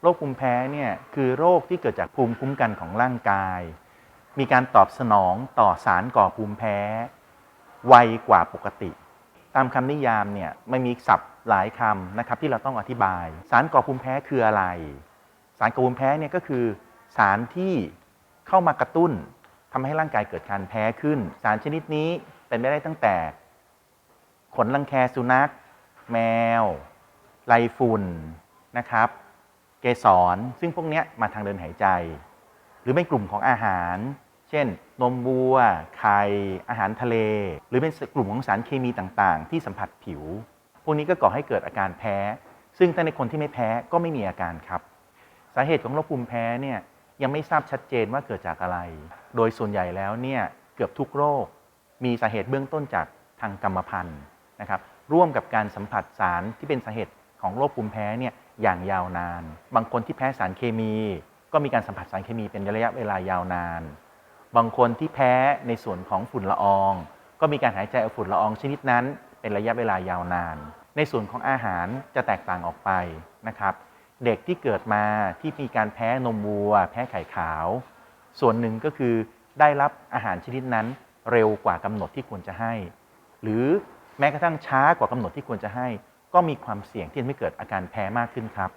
โรคภูมิแพ้เนี่ยคือโรคที่เกิดจากภูมิคุ้มกันของร่างกาย มีการตอบสนองต่อสารก่อภูมิแพ้ ไวกว่าปกติ ตามคำนิยามเนี่ยไม่มีศัพท์หลายคำนะครับที่เราต้องอธิบาย สารก่อภูมิแพ้คืออะไร สารก่อภูมิแพ้เนี่ยก็คือ สารที่เข้ามากระตุ้นทำให้ร่างกายเกิดการแพ้ขึ้น สารชนิดนี้เป็นไปได้ตั้งแต่ ขนรังแคสุนัข แมว ไรฝุ่นนะครับ เกสรซึ่งพวกนี้มาทางเดินหายใจ หรือเป็นกลุ่มของอาหาร เช่น นมวัว ไข่ อาหารทะเล หรือเป็นกลุ่มของสารเคมีต่างๆ ที่สัมผัสผิว พวกนี้ก็ก่อให้เกิดอาการแพ้ ซึ่งถ้าในคนที่ไม่แพ้ก็ไม่มีอาการครับ สาเหตุของโรคภูมิแพ้เนี่ยยังไม่ทราบชัดเจนว่าเกิดจากอะไร โดยส่วนใหญ่แล้วเนี่ยเกือบทุกโรค มีสาเหตุเบื้องต้นจากทางกรรมพันธุ์นะครับร่วมกับการสัมผัสสารที่เป็นสาเหตุ ของโรคภูมิแพ้เนี่ยอย่างยาวนาน บางคนที่แพ้สารเคมี ก็มีการสัมผัสสารเคมีเป็นระยะเวลายาวนาน บางคนที่แพ้ในส่วนของฝุ่นละออง ก็มีการหายใจเอาฝุ่นละอองชนิดนั้น เป็นระยะเวลายาวนาน ในส่วนของอาหารจะแตกต่างออกไปนะครับ เด็กที่เกิดมาที่มีการแพ้นมวัว แพ้ไข่ขาว ส่วนหนึ่งก็คือได้รับอาหารชนิดนั้นเร็วกว่ากำหนดที่ควรจะให้ หรือแม้กระทั่งช้ากว่ากำหนดที่ควรจะให้ ก็มีความเสี่ยงที่จะไม่เกิดอาการแพ้มากขึ้นครับ